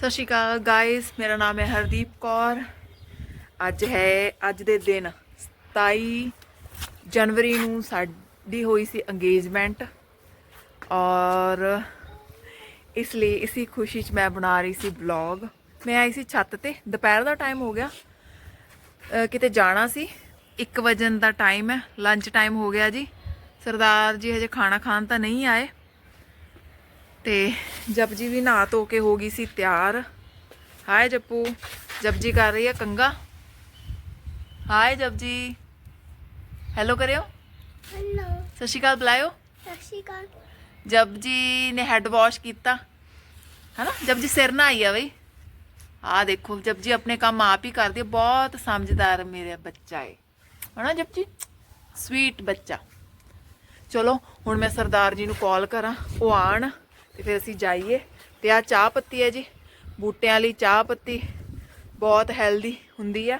ਸਤਿ ਸ਼੍ਰੀ ਅਕਾਲ ਗਾਇਸ ਮੇਰਾ ਨਾਮ ਹੈ ਹਰਦੀਪ ਕੌਰ। ਅੱਜ ਹੈ, ਅੱਜ ਦੇ ਦਿਨ 27 ਜਨਵਰੀ ਨੂੰ ਸਾਡੀ ਹੋਈ ਸੀ ਅੰਗੇਜਮੈਂਟ ਔਰ ਇਸ ਲਈ ਇਸੀ ਖੁਸ਼ੀ 'ਚ ਮੈਂ ਬਣਾ ਰਹੀ ਸੀ ਵਲੌਗ ਮੈਂ ਆਈ ਸੀ ਛੱਤ ਤੇ, ਦੁਪਹਿਰ ਦਾ ਟਾਈਮ ਹੋ ਗਿਆ। ਕਿਤੇ ਜਾਣਾ ਸੀ। 1 ਵਜਨ ਦਾ ਟਾਈਮ ਹੈ ਲੰਚ ਟਾਈਮ ਹੋ ਗਿਆ ਜੀ। ਸਰਦਾਰ ਜੀ ਹਜੇ ਖਾਣਾ ਖਾਣ ਤਾਂ ਨਹੀਂ ਆਏ। ਤੇ ਜਪਜੀ ਵੀ ਨਹਾ ਧੋ ਕੇ ਹੋ ਗਈ ਸੀ ਤਿਆਰ। ਹਾਏ ਜੱਪੂ ਜਪਜੀ ਕਰ ਰਹੀ ਹੈ ਕੰਗਾ? ਹਾਏ ਜਪਜੀ। ਹੈਲੋ ਕਰਿਓ। ਹੈਲੋ ਸਤਿ ਸ਼੍ਰੀ ਅਕਾਲ ਬੁਲਾਇਓ। ਸਤਿ ਸ਼੍ਰੀ ਅਕਾਲ। ਜਪਜੀ ਨੇ ਹੈਡ ਵਾਸ਼ ਕੀਤਾ। ਹਨਾ? ਜਪਜੀ ਸਿਰ ਨਹਾਈ ਆ ਬਈ। ਆ ਦੇਖੋ ਜਪਜੀ ਆਪਣੇ ਕੰਮ ਆਪ ਹੀ ਕਰਦੀ ਹੈ ਬਹੁਤ ਸਮਝਦਾਰ ਮੇਰਾ ਬੱਚਾ ਏ। ਹਨਾ ਜਪਜੀ? ਸਵੀਟ ਬੱਚਾ। ਚਲੋ ਹੁਣ ਮੈਂ ਸਰਦਾਰ ਜੀ ਨੂੰ ਕਾਲ ਕਰਾਂ। ਉਹ ਆਣ। ਤੇ ਫਿਰ ਅਸੀਂ ਜਾਈਏ ਤੇ ਆ ਚਾਹ ਪੱਤੀ ਹੈ ਜੀ, ਬੂਟਿਆਂ ਲਈ ਚਾਹ ਪੱਤੀ ਬਹੁਤ ਹੈਲਦੀ ਹੁੰਦੀ ਆ।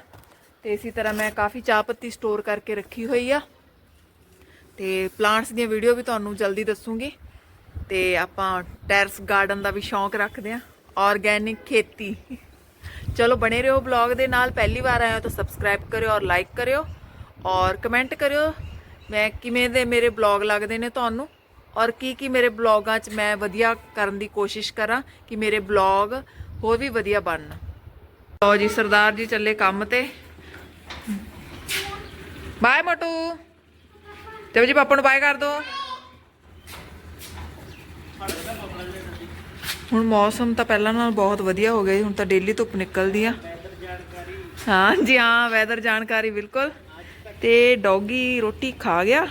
ਤੇ ਇਸੇ ਤਰ੍ਹਾਂ ਮੈਂ ਕਾਫੀ ਚਾਹ ਪੱਤੀ ਸਟੋਰ ਕਰਕੇ ਰੱਖੀ ਹੋਈ ਆ। ਤੇ ਪਲਾਂਟਸ ਦੀਆਂ ਵੀਡੀਓ ਵੀ ਤੁਹਾਨੂੰ ਜਲਦੀ ਦੱਸੂਗੀ। ਤੇ ਆਪਾਂ ਟੈਰਸ ਗਾਰਡਨ ਦਾ ਵੀ ਸ਼ੌਂਕ ਰੱਖਦੇ ਆ ਆਰਗੈਨਿਕ ਖੇਤੀ। ਚਲੋ ਬਣੇ ਰਹੋ ਬਲੌਗ ਦੇ ਨਾਲ, ਪਹਿਲੀ ਵਾਰ ਆਏ ਹੋ ਤਾਂ ਸਬਸਕ੍ਰਾਈਬ ਕਰਿਓ ਔਰ ਲਾਈਕ ਕਰਿਓ ਔਰ ਕਮੈਂਟ ਕਰਿਓ। ਮੈਂ ਕਿਵੇਂ ਦੇ ਮੇਰੇ ਬਲੌਗ ਲੱਗਦੇ ਨੇ ਤੁਹਾਨੂੰ? ਔਰ ਕੀ ਕੀ ਮੇਰੇ ਬਲੌਗਾਂ 'ਚ ਮੈਂ ਵਧੀਆ ਕਰਨ ਦੀ ਕੋਸ਼ਿਸ਼ ਕਰਾਂ ਕਿ ਮੇਰੇ ਬਲੌਗ ਹੋਰ ਵੀ ਵਧੀਆ ਬਣਨ। ਲਓ ਜੀ, ਸਰਦਾਰ ਜੀ ਚੱਲੇ ਕੰਮ ਤੇ। ਬਾਏ ਮੋਟੂ। ਤੇ ਜੀ ਪਾਪਾ ਨੂੰ ਬਾਏ ਕਰ ਦੋ। ਹੁਣ ਮੌਸਮ ਤਾਂ ਪਹਿਲਾਂ ਨਾਲ ਬਹੁਤ ਵਧੀਆ ਹੋ ਗਿਆ ਜੀ, ਹੁਣ ਤਾਂ ਡੇਲੀ ਧੁੱਪ ਨਿਕਲਦੀ ਆ। ਹਾਂ ਜੀ ਹਾਂ ਵੈਦਰ ਜਾਣਕਾਰੀ, ਬਿਲਕੁਲ। ਤੇ ਡੌਗੀ ਰੋਟੀ ਖਾ ਗਿਆ।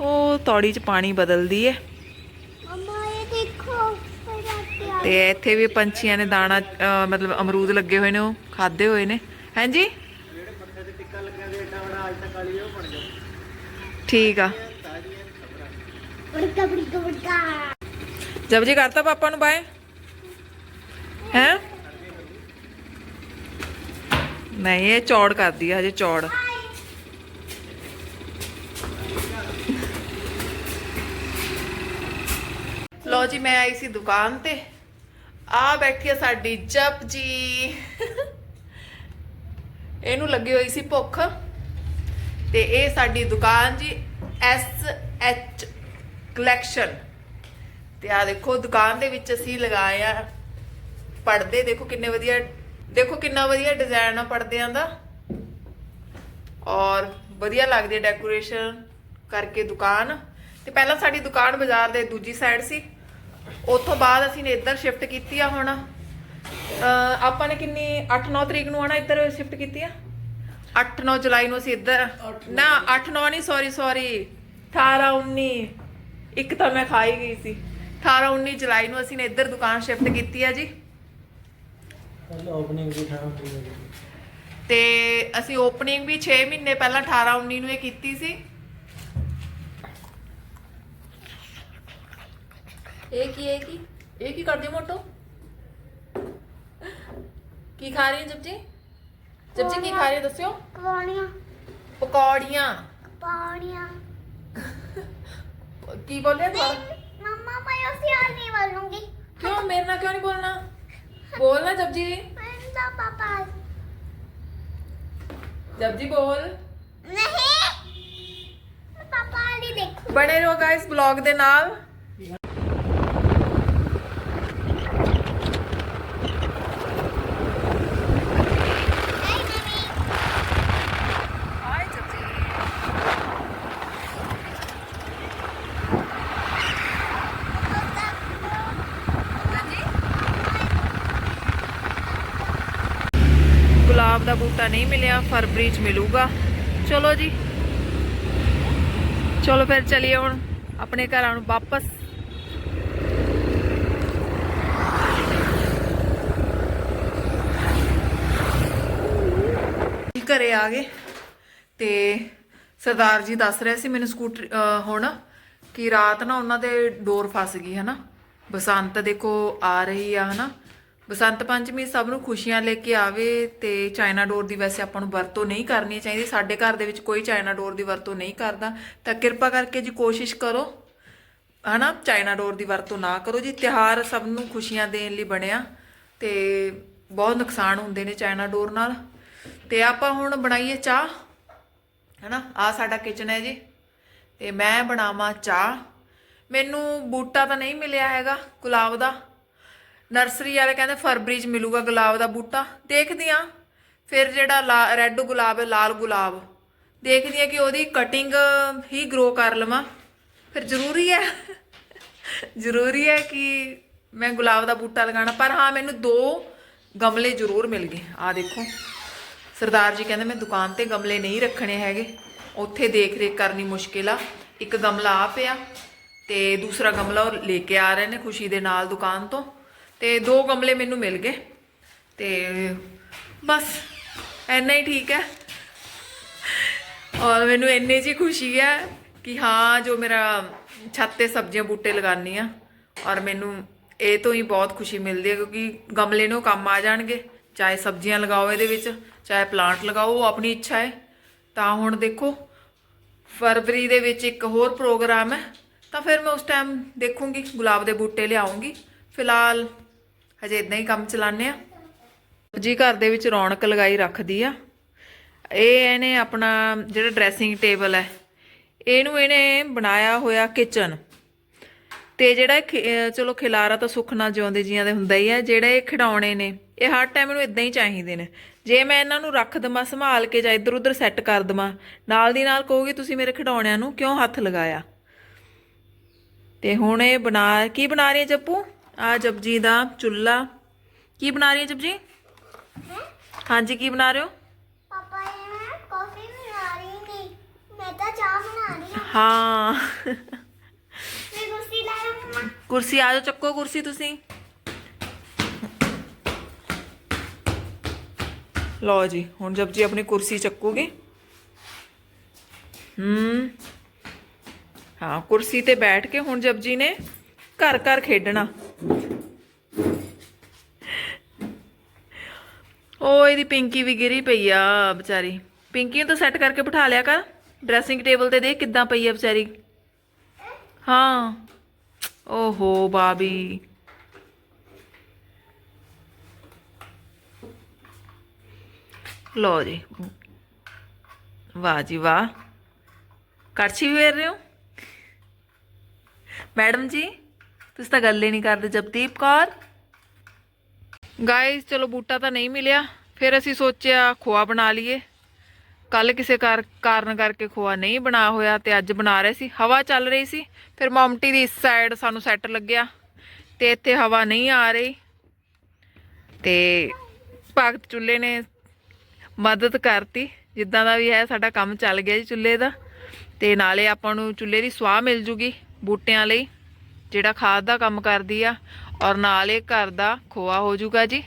ਉਹ ਤੌੜੀ 'ਚ ਪਾਣੀ ਬਦਲਦੀ ਪਿਆਰ ਤੇ ਇੱਥੇ ਵੀ ਪੰਛੀਆਂ ਨੇ ਦਾਣਾ ਮਤਲਬ ਅਮਰੂਦ ਲੱਗੇ ਹੋਏ ਨੇ ਉਹ ਖਾਦੇ ਹੋਏ ਨੇ। ਹਾਂਜੀ? ਠੀਕ ਆ। ਬੜਕਾ ਬੜਕਾ ਬੜਕਾ ਜਬ ਜੀ ਕਰਤਾ ਪਾਪਾ ਨੂੰ ਬਾਏ? ਹੈ? ਨਹੀਂ ਇਹ ਚੌੜ ਕਰਦੀ ਆ ਹਜੇ ਚੌੜ। ਲੋ ਜੀ, ਮੈਂ ਆਈ ਸੀ ਦੁਕਾਨ ਤੇ। ਆ ਬੈਠੀ ਆ ਸਾਡੀ ਜਪ ਜੀ। ਇਹਨੂੰ ਲੱਗੀ ਹੋਈ ਸੀ ਭੁੱਖ। ਤੇ ਇਹ ਸਾਡੀ ਦੁਕਾਨ ਜੀ, ਐਸ ਐਚ ਕਲੈਕਸ਼ਨ। ਤੇ ਆ ਦੇਖੋ, ਦੁਕਾਨ ਦੇ ਵਿੱਚ ਅਸੀਂ ਲਗਾਏ ਆ। ਪਰਦੇ ਦੇਖੋ ਕਿੰਨੇ ਵਧੀਆ, ਦੇਖੋ ਕਿੰਨਾ ਵਧੀਆ ਡਿਜ਼ਾਈਨ ਆ ਪਰਦਿਆਂ ਦਾ। ਔਰ ਵਧੀਆ ਲੱਗਦੀ ਹੈ ਡੈਕੋਰੇਸ਼ਨ ਕਰਕੇ ਦੁਕਾਨ। ਤੇ ਪਹਿਲਾਂ ਸਾਡੀ ਦੁਕਾਨ ਬਾਜ਼ਾਰ ਦੇ ਦੂਜੀ ਸਾਈਡ ਸੀ। ਉੱਥੋਂ ਬਾਅਦ ਅਸੀਂ ਨੇ ਇੱਧਰ ਸ਼ਿਫਟ ਕੀਤੀ ਆ ਹੁਣ। ਆਪਾਂ ਨੇ ਕਿੰਨੀ 8-9 ਤਰੀਕ ਨੂੰ ਆਣਾ ਇੱਧਰ ਸ਼ਿਫਟ ਕੀਤੀ ਆ? 8-9 ਜੁਲਾਈ ਨੂੰ ਅਸੀਂ ਇੱਧਰ ਨਾ 8-9 ਨਹੀਂ ਸੌਰੀ ਸੌਰੀ 18-19 ਇੱਕ ਤਾਂ ਮੈਂ ਖਾਈ ਗਈ ਸੀ। 18-19 ਜੁਲਾਈ ਨੂੰ ਅਸੀਂ ਨੇ ਇੱਧਰ ਦੁਕਾਨ ਸ਼ਿਫਟ ਕੀਤੀ ਆ ਜੀ। ਓਪਨਿੰਗ ਵੀ ਤੇ ਅਸੀਂ ਓਪਨਿੰਗ ਵੀ 6 ਮਹੀਨੇ ਪਹਿਲਾਂ 18-19 ਨੂੰ ਇਹ ਕੀਤੀ ਸੀ। ਇਹ ਕੀ ਇਹ ਕੀ ਇਹ ਕੀ ਕਰਦੇ ਮੋਟੋ ਕੀ ਖਾ ਰਹੀ ਹੈ ਜਪਜੀ ਜਪਜੀ ਕੀ ਖਾ ਰਹੀ ਹੈ ਦੱਸਿਓ ਪਾਣੀਆਂ ਪਕੌੜੀਆਂ ਪਾਣੀਆਂ ਕੀ ਬੋਲਿਆ ਦੁਬਾਰਾ ਮਮਾ ਮੈਂ ਉਸੇ ਹਾਲ ਨਹੀਂ ਬੋਲੂੰਗੀ ਕਿਉਂ ਮੇਰੇ ਨਾਲ ਕਿਉਂ ਨਹੀਂ ਬੋਲਣਾ ਬੋਲਣਾ ਜਪਜੀ ਮੈਂ ਤਾਂ ਪਾਪਾ ਜਪਜੀ ਬੋਲ ਨਹੀਂ ਪਾਪਾ ਵਾਲੀ ਦੇਖੋ ਬਣੇ ਰਹੋ ਗਾਇਸ ਬਲੌਗ ਦੇ ਨਾਲ ਨਹੀਂ ਮਮੀ ਹਾਏ ਜਪਜੀ ਗੁਲਾਬ ਦਾ ਬੂਟਾ ਨਹੀਂ ਮਿਲਿਆ, ਫਰਵਰੀ ਚ ਮਿਲੂਗਾ। ਚਲੋ ਜੀ। ਚਲੋ ਫਿਰ ਚਲੀਏ ਹੁਣ ਆਪਣੇ ਘਰਾਂ ਨੂੰ ਵਾਪਸ। ਘਰੇ ਆ ਗਏ ਤੇ ਸਰਦਾਰ ਜੀ ਦੱਸ ਰਹੇ ਸੀ ਮੈਨੂੰ ਸਕੂਟਰ ਹੁਣ ਕਿ ਰਾਤ ਨਾ ਉਹਨਾਂ ਦੇ ਡੋਰ ਫਸ ਗਈ, ਹਨਾ? ਬਸੰਤ ਦੇਖੋ ਆ ਰਹੀ ਆ, ਹਨਾ? ਬਸੰਤ ਪੰਚਮੀ ਸਭ ਨੂੰ ਖੁਸ਼ੀਆਂ ਲੈ ਕੇ ਆਵੇ ਤੇ ਚਾਈਨਾ ਡੋਰ ਦੀ ਵੈਸੇ ਆਪਾਂ ਨੂੰ ਵਰਤੋਂ ਨਹੀਂ ਕਰਨੀ ਚਾਹੀਦੀ। ਸਾਡੇ ਘਰ ਦੇ ਵਿੱਚ ਕੋਈ ਚਾਈਨਾ ਡੋਰ ਦੀ ਵਰਤੋਂ ਨਹੀਂ ਕਰਦਾ। ਤਾਂ ਕਿਰਪਾ ਕਰਕੇ ਜੀ ਕੋਸ਼ਿਸ਼ ਕਰੋ, ਹਨਾ, ਚਾਈਨਾ ਡੋਰ ਦੀ ਵਰਤੋਂ ਨਾ ਕਰੋ। ਜੀ ਤਿਹਾਰ ਸਭ ਨੂੰ ਖੁਸ਼ੀਆਂ ਦੇਣ ਲਈ ਬਣਿਆ ਤੇ ਬਹੁਤ ਨੁਕਸਾਨ ਹੁੰਦੇ ਨੇ ਚਾਈਨਾ ਡੋਰ ਨਾਲ। ਤੇ ਆਪਾਂ ਹੁਣ ਬਣਾਈਏ ਚਾਹ, ਹੈਨਾ ਆ ਸਾਡਾ ਕਿਚਨ ਹੈ ਜੀ। ਤੇ ਮੈਂ ਬਣਾਵਾਂ ਚਾਹ। ਮੈਨੂੰ ਬੂਟਾ ਤਾਂ ਨਹੀਂ ਮਿਲਿਆ ਹੈਗਾ, ਗੁਲਾਬ ਦਾ। ਨਰਸਰੀ ਵਾਲੇ ਕਹਿੰਦੇ ਫਰਵਰੀ 'ਚ ਮਿਲੂਗਾ ਗੁਲਾਬ ਦਾ ਬੂਟਾ। ਦੇਖਦੀ ਆ। ਫਿਰ ਜਿਹੜਾ ਰੈੱਡ ਗੁਲਾਬ ਹੈ, ਲਾਲ ਗੁਲਾਬ। ਦੇਖਦੀ ਆ ਕਿ ਉਹਦੀ ਕਟਿੰਗ ਹੀ ਗਰੋ ਕਰ ਲਵਾਂ। ਫਿਰ ਜ਼ਰੂਰੀ ਹੈ ਜ਼ਰੂਰੀ ਹੈ ਕਿ ਮੈਂ ਗੁਲਾਬ ਦਾ ਬੂਟਾ ਲਗਾਉਣਾ। ਪਰ ਹਾਂ, ਮੈਨੂੰ ਦੋ ਗਮਲੇ ਜ਼ਰੂਰ ਮਿਲ ਗਏ। ਆ ਦੇਖੋ। ਸਰਦਾਰ ਜੀ ਕਹਿੰਦੇ, ਮੈਂ ਦੁਕਾਨ ਤੇ ਗਮਲੇ ਨਹੀਂ ਰੱਖਣੇ ਹੈਗੇ। ਉੱਥੇ ਦੇਖ ਰੇਖ ਕਰਨੀ ਮੁਸ਼ਕਿਲ ਆ। ਇੱਕ ਗਮਲਾ ਆ ਪਿਆ ਤੇ ਦੂਸਰਾ ਗਮਲਾ ਉਹ ਲੈ ਕੇ ਆ ਰਹੇ ਨੇ ਖੁਸ਼ੀ ਦੇ ਨਾਲ ਦੁਕਾਨ ਤੋਂ। ਤੇ ਦੋ ਗਮਲੇ ਮੈਨੂੰ ਮਿਲ ਗਏ। ਤੇ ਬਸ ਐਨਾ ਹੀ ਠੀਕ ਹੈ। ਔਰ ਮੈਨੂੰ ਇੰਨੇ 'ਚ ਖੁਸ਼ੀ ਹੈ ਕਿ ਹਾਂ, ਜੋ ਮੇਰਾ ਛੱਤ ਤੇ ਸਬਜ਼ੀਆਂ ਬੂਟੇ ਲਗਾਨੀ ਆ ਔਰ ਮੈਨੂੰ ਇਹ ਤੋਂ ਹੀ ਬਹੁਤ ਖੁਸ਼ੀ ਮਿਲਦੀ ਹੈ ਕਿਉਂਕਿ ਗਮਲੇ ਨੂੰ ਕੰਮ ਆ ਜਾਣਗੇ। ਚਾਹੇ ਸਬਜ਼ੀਆਂ ਲਗਾਓ ਇਹਦੇ ਵਿੱਚ, ਚਾਹੇ ਪਲਾਂਟ ਲਗਾਓ, ਉਹ ਆਪਣੀ ਇੱਛਾ ਹੈ। ਤਾਂ ਹੁਣ ਦੇਖੋ, ਫਰਵਰੀ ਦੇ ਵਿੱਚ ਇੱਕ ਹੋਰ ਪ੍ਰੋਗਰਾਮ ਹੈ। ਤਾਂ ਫਿਰ ਮੈਂ ਉਸ ਟਾਈਮ ਦੇਖੂੰਗੀ, ਗੁਲਾਬ ਦੇ ਬੂਟੇ ਲਿਆਉਂਗੀ। ਫਿਲਹਾਲ ਹਜੇ ਇਦਾਂ ਹੀ ਕੰਮ ਚਲਾਉਂਦੇ ਆ। ਜੀ ਘਰ ਦੇ ਵਿੱਚ ਰੌਣਕ ਲਗਾਈ ਰੱਖਦੀ ਆ। ਇਹ ਇਹਨੇ ਆਪਣਾ ਜਿਹੜਾ ਡਰੈਸਿੰਗ ਟੇਬਲ ਹੈ, ਇਹਨੂੰ ਇਹਨੇ ਬਣਾਇਆ ਹੋਇਆ ਕਿਚਨ ਤੇ ਜਿਹੜਾ ਖਿ- ਚਲੋ ਖਿਲਾਰਾ ਤਾਂ ਸੁੱਖ ਨਾਲ ਜਿਉਂਦੇ ਜੀਆਂ ਦੇ ਹੁੰਦਾ ਹੀ ਹੈ ਜਿਹੜੇ ਇਹ ਖਿਡੌਣੇ ਨੇ, ਇਹ ਹਰ ਟਾਈਮ ਨੂੰ ਇਦਾਂ ਹੀ ਚਾਹੀਦੇ ਨੇ। ਜੇ ਮੈਂ ਇਹਨਾਂ ਨੂੰ ਰੱਖ ਦਵਾਂ, ਸੰਭਾਲ ਕੇ ਜਾਂ ਇੱਧਰ ਉੱਧਰ ਸੈੱਟ ਕਰ ਦਵਾਂ, ਨਾਲ ਦੀ ਨਾਲ ਕਹੋਗੇ, ਤੁਸੀਂ ਮੇਰੇ ਖਿਡੌਣਿਆਂ ਨੂੰ ਕਿਉਂ ਹੱਥ ਲਗਾਇਆ? ਤੇ ਹੁਣ ਇਹ ਬਣਾ, ਕੀ ਬਣਾ ਰਹੀ ਹੈ ਜੱਪੂ? ਆ ਜਪਜੀ ਦਾ ਚੁੱਲਾ ਕੀ ਬਣਾ ਰਹੀ ਹੈ ਜਪਜੀ ਹਾਂਜੀ ਕੀ ਬਣਾ ਰਹੇ ਹੋ ਪਾਪਾ ਇਹ ਮੈਂ ਕਾਫੀ ਬਣਾ ਰਹੀ ਨਹੀਂ ਮੈਂ ਤਾਂ ਚਾਹ ਬਣਾ ਰਹੀ ਹਾਂ ਹਾਂ ਮੈਂ ਕੁਰਸੀ ਲਾਇਆ ਮਮਾ ਕੁਰਸੀ ਆ ਜਾਓ ਚੱਕੋ ਕੁਰਸੀ ਤੁਸੀਂ ਲਓ ਜੀ ਹੁਣ ਜਬ ਜੀ ਆਪਣੀ ਕੁਰਸੀ ਚੱਕੋਗੇ ਹੂੰ ਹਾਂ ਕੁਰਸੀ ਤੇ ਬੈਠ ਕੇ ਹੁਣ ਜਬ ਜੀ ਨੇ ਘਰ ਘਰ ਖੇਡਣਾ ਉਹ ਇਹਦੀ ਪਿੰਕੀ ਵੀ ਗਿਰੀ ਪਈ ਆ ਵਿਚਾਰੀ। ਪਿੰਕੀ ਨੂੰ ਤਾਂ ਸੈੱਟ ਕਰਕੇ ਬਿਠਾ ਲਿਆ ਕਰ। ਡਰੈਸਿੰਗ ਟੇਬਲ ਤੇ ਦੇਖ ਕਿੱਦਾਂ ਪਈ ਆ ਵਿਚਾਰੀ। ਹਾਂ। ਓਹੋ ਬਾਬੀ। ਲੋ ਜੀ। ਵਾਹ ਜੀ ਵਾਹ। ਕੜਛੀ ਵੇਰ ਰਹੇ ਹੋ? ਮੈਡਮ ਜੀ, ਤੁਸੀਂ ਤਾਂ ਗੱਲ ਹੀ ਨਹੀਂ ਕਰਦੇ ਜਪਦੀਪ ਕੌਰ। ਗਾਇਸ ਚਲੋ ਬੂਟਾ ਤਾਂ ਨਹੀਂ ਮਿਲਿਆ। ਫਿਰ ਅਸੀਂ ਸੋਚਿਆ ਖੋਆ ਬਣਾ ਲਈਏ। ਕੱਲ ਕਿਸੇ ਕਾਰਨ ਕਰਕੇ ਖੋਆ ਨਹੀਂ ਬਣਾ ਹੋਇਆ ਤੇ ਅੱਜ ਬਣਾ ਰਹੇ ਸੀ। ਹਵਾ ਚੱਲ ਰਹੀ ਸੀ। ਫਿਰ ਮੌਮਟੀ ਦੀ ਇਸ ਸਾਈਡ ਸਾਨੂੰ ਸੈੱਟ ਲੱਗਿਆ। ਤੇ ਇੱਥੇ ਹਵਾ ਨਹੀਂ ਆ ਰਹੀ। ਤੇ ਭਗਤ ਚੁੱਲ੍ਹੇ ਨੇ ਮਦਦ ਕਰਤੀ। ਜਿੱਦਾਂ ਦਾ ਵੀ ਹੈ, ਸਾਡਾ ਕੰਮ ਚੱਲ ਗਿਆ ਜੀ ਚੁੱਲ੍ਹੇ ਦਾ। ਤੇ ਨਾਲੇ ਆਪਾਂ ਨੂੰ ਚੁੱਲ੍ਹੇ ਦੀ ਸਵਾਹ ਮਿਲ ਜੂਗੀ ਬੂਟਿਆਂ ਲਈ। ਜਿਹੜਾ ਖਾਦ ਦਾ ਕੰਮ ਕਰਦੀ ਆ ਔਰ ਨਾਲੇ ਘਰ ਦਾ ਖੋਆ ਹੋ ਜੂਗਾ ਜੀ।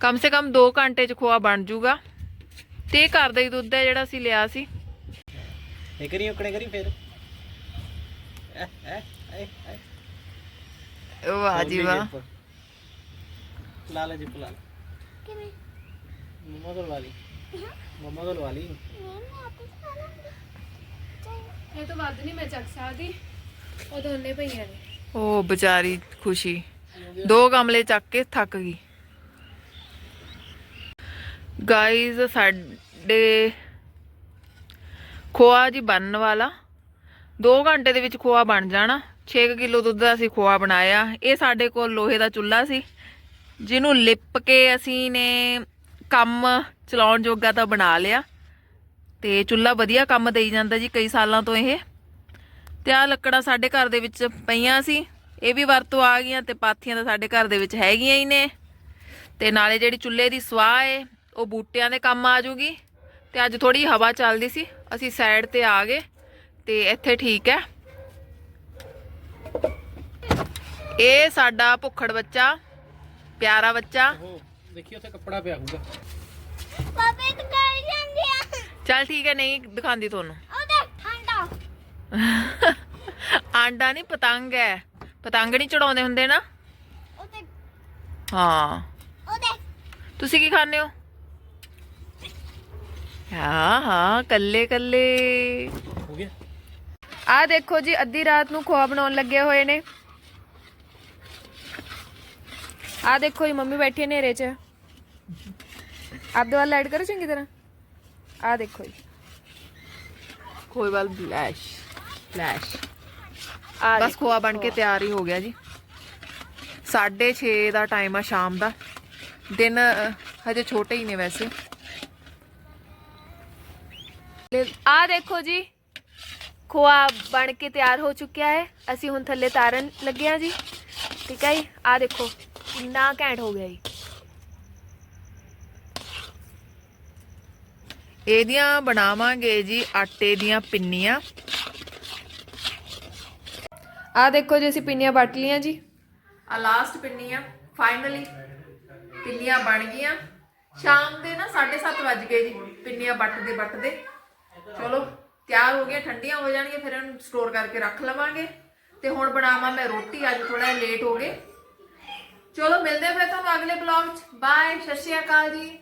ਕਮ ਸੇ ਕਮ 2 ਘੰਟੇ ਚ ਖੋਆ ਬਣ ਜੂਗਾ ਤੇ ਇਹ ਘਰ ਦਾ ਹੀ ਦੁੱਧ ਹੈ ਜਿਹੜਾ ਅਸੀਂ ਲਿਆ ਸੀ। ਇਹ ਕਰੀ ਉਕਣੇ ਕਰੀ ਫਿਰ। ਐ ਐ ਐ ਐ ਵਾਹ। ਜੀ ਵਾਹ ਲਾ ਲੈ ਜੀ ਲਾ ਲੈ। ਕਿਵੇਂ? ਮਮਾ ਤੋਂ ਲਵਾ ਲਈ ਮਮਾ ਖਾ ਲਾਂਗੀ ਇਹ ਤੋਂ ਵੱਧ ਨਹੀਂ ਮੈਂ ਚੱਕ ਸਕਦੀ। ਉਹ ਦੋਨੇ ਪਈਆਂ ਨੇ। ਉਹ ਵਿਚਾਰੀ ਖੁਸ਼ੀ। ਦੋ ਗਮਲੇ ਚੱਕ ਕੇ ਥੱਕ ਗਈ। ਗਾਈਜ਼ ਸਾਡੇ ਖੋਆ ਜੀ ਬਣਨ ਵਾਲਾ। 2 ਘੰਟੇ ਦੇ ਵਿੱਚ ਖੋਆ ਬਣ ਜਾਣਾ। 6 ਕਿਲੋ ਦੁੱਧ ਦਾ ਅਸੀਂ ਖੋਆ ਬਣਾਇਆ। ਇਹ ਸਾਡੇ ਕੋਲ ਲੋਹੇ ਦਾ ਚੁੱਲ੍ਹਾ ਸੀ, ਜਿਹਨੂੰ ਲਿਪ ਕੇ ਅਸੀਂ ਨੇ ਕੰਮ ਚਲਾਉਣ ਜੋਗਾ ਤਾਂ ਬਣਾ ਲਿਆ। ਤੇ ਚੁੱਲ੍ਹਾ ਵਧੀਆ ਕੰਮ ਦੇਈ ਜਾਂਦਾ ਜੀ ਕਈ ਸਾਲਾਂ ਤੋਂ ਇਹ। ਤੇ ਆ ਲੱਕੜਾਂ ਸਾਡੇ ਘਰ ਦੇ ਵਿੱਚ ਪਈਆਂ ਸੀ। ਇਹ ਵੀ ਵਰਤੋਂ ਆ ਗਈਆਂ ਤੇ ਪਾਥੀਆਂ ਤਾਂ ਸਾਡੇ ਘਰ ਦੇ ਵਿੱਚ ਹੈਗੀਆਂ ਹੀ ਨੇ। ਤੇ ਨਾਲੇ ਜਿਹੜੀ ਚੁੱਲ੍ਹੇ ਦੀ ਸਵਾਹ ਏ ਉਹ ਬੂਟਿਆਂ ਦੇ ਕੰਮ ਆ ਜੂਗੀ। ਤੇ ਅੱਜ ਥੋੜੀ ਹਵਾ ਚੱਲਦੀ ਸੀ ਅਸੀਂ ਸਾਈਡ ਤੇ ਆ ਗਏ ਤੇ ਇੱਥੇ ਠੀਕ ਹੈ। ਇਹ ਸਾਡਾ ਭੁੱਖੜ ਬੱਚਾ ਪਿਆਰਾ ਬੱਚਾ। ਦੇਖੀ ਉੱਥੇ ਕੱਪੜਾ ਪਿਆ ਹੋਊਗਾ। ਪਾਪੇ ਤਾਂ ਕਰ ਜਾਂਦੇ ਆ? ਚੱਲ ਠੀਕ ਹੈ ਨਹੀਂ ਦਿਖਾਉਂਦੀ ਤੁਹਾਨੂੰ। ਉਹ ਦੇਖ ਠੰਡਾ। ਆਂਡਾ ਨਹੀਂ ਪਤੰਗ ਹੈ। ਪਤੰਗ ਨਹੀਂ ਚੜਾਉਂਦੇ ਹੁੰਦੇ ਨਾ? ਉਹ ਹਾਂ। ਉਹ ਦੇਖ ਤੁਸੀਂ ਕੀ ਖਾਣੇ ਹੋ? ਹਾਂ ਹਾਂ ਕੱਲੇ ਕੱਲੇ। ਹੋ ਗਿਆ। ਆ ਦੇਖੋ ਜੀ ਅੱਧੀ ਰਾਤ ਨੂੰ ਖੋਆ ਬਣਾਉਣ ਲੱਗੇ ਹੋਏ ਨੇ। ਆ ਦੇਖੋ ਜੀ ਮੰਮੀ ਬੈਠੀ ਹੈ ਹਨੇਰੇ 'ਚ। ਆਪਦੇ ਵੱਲ ਲਾਈਟ ਕਰੋ ਚੰਗੀ ਤਰ੍ਹਾਂ। ਆ ਦੇਖੋ ਜੀ। ਕੋਈ ਵੱਲ ਫਲੈਸ਼ ਫਲੈਸ਼ ਆ ਬਸ ਖੋਆ ਬਣ ਕੇ ਤਿਆਰ ਹੀ ਹੋ ਗਿਆ ਜੀ। 6:30 ਦਾ ਟਾਈਮ ਆ ਸ਼ਾਮ ਦਾ। ਦਿਨ ਹਜੇ ਛੋਟੇ ਹੀ ਨੇ ਵੈਸੇ। ਆ ਦੇਖੋ ਜੀ ਖੋਆ ਬਣ ਕੇ ਤਿਆਰ ਹੋ ਚੁੱਕਿਆ ਹੈ। ਅਸੀਂ ਹੁਣ ਥੱਲੇ ਤਾਰਨ ਲੱਗੇ ਹਾਂ ਜੀ। ਠੀਕ ਹੈ ਜੀ? ਆ ਦੇਖੋ ਕਿੰਨਾ ਘੈਂਟ ਹੋ ਗਿਆ ਜੀ। ਇਹਦੀਆਂ ਬਣਾਵਾਂਗੇ ਜੀ ਆਟੇ ਦੀਆਂ ਪਿੰਨੀਆਂ। ਆ ਦੇਖੋ ਜੀ, ਅਸੀਂ ਪਿੰਨੀਆਂ ਵੱਟ ਲੀਆਂ ਜੀ। ਆ ਲਾਸਟ ਪਿੰਨੀ ਆ ਫਾਈਨਲੀ ਪਿੰਨੀਆਂ ਬਣ ਗਈਆਂ। ਸ਼ਾਮ ਦੇ ਨਾ 7:30 ਵੱਜ ਗਏ ਜੀ, ਪਿੰਨੀਆਂ ਵੱਟਦੇ ਵੱਟਦੇ। ਚਲੋ, ਤਿਆਰ ਹੋ ਗਈਆਂ, ਠੰਡੀਆਂ ਹੋ ਜਾਣਗੀਆਂ, ਫਿਰ ਇਹਨੂੰ ਸਟੋਰ ਕਰਕੇ ਰੱਖ ਲਵਾਂਗੇ। ਤੇ ਹੁਣ ਬਣਾਵਾਂ ਮੈਂ ਰੋਟੀ, ਅੱਜ ਥੋੜਾ ਲੇਟ ਹੋ ਗਏ। ਚਲੋ, ਮਿਲਦੇ ਫਿਰ ਤੁਹਾਨੂੰ ਅਗਲੇ ਬਲੌਗ 'ਚ। ਬਾਏ ਸਤਿ ਸ਼੍ਰੀ ਅਕਾਲ ਜੀ।